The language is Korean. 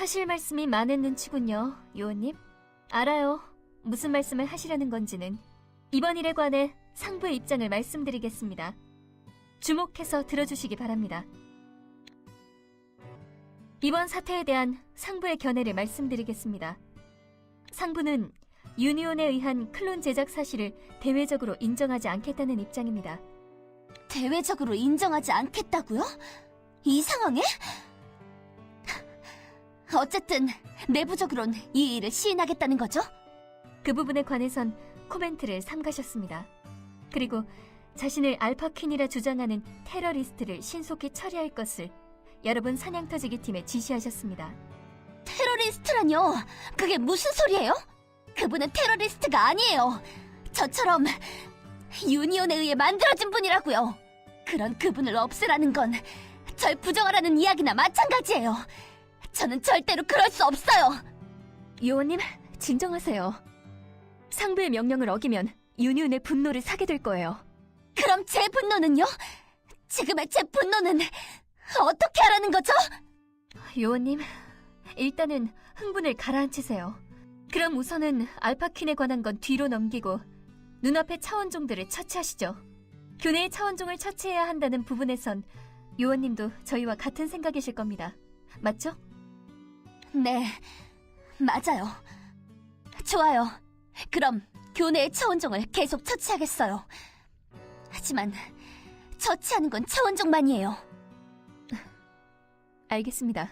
하실 말씀이 많은 눈치군요, 요원님. 알아요. 무슨 말씀을 하시려는 건지는. 이번 일에 관해 상부의 입장을 말씀드리겠습니다. 주목해서 들어주시기 바랍니다. 이번 사태에 대한 상부의 견해를 말씀드리겠습니다. 상부는 유니온에 의한 클론 제작 사실을 대외적으로 인정하지 않겠다는 입장입니다. 대외적으로 인정하지 않겠다고요? 이 상황에? 어쨌든 내부적으론 이 일을 시인하겠다는 거죠? 그 부분에 관해선 코멘트를 삼가셨습니다. 그리고 자신을 알파퀸이라 주장하는 테러리스트를 신속히 처리할 것을 여러분 사냥터지기 팀에 지시하셨습니다. 테러리스트라뇨? 그게 무슨 소리예요? 그분은 테러리스트가 아니에요. 저처럼 유니온에 의해 만들어진 분이라고요. 그런 그분을 없애라는 건 절 부정하라는 이야기나 마찬가지예요. 저는 절대로 그럴 수 없어요. 요원님, 진정하세요. 상부의 명령을 어기면 유니온의 분노를 사게 될 거예요. 그럼 제 분노는요? 지금의 제 분노는 어떻게 하라는 거죠? 요원님, 일단은 흥분을 가라앉히세요. 그럼 우선은 알파퀸에 관한 건 뒤로 넘기고 눈앞의 차원종들을 처치하시죠. 교내의 차원종을 처치해야 한다는 부분에선 요원님도 저희와 같은 생각이실 겁니다. 맞죠? 네, 맞아요. 좋아요. 그럼 교내의 차원종을 계속 처치하겠어요. 하지만 처치하는 건 차원종만이에요. 알겠습니다.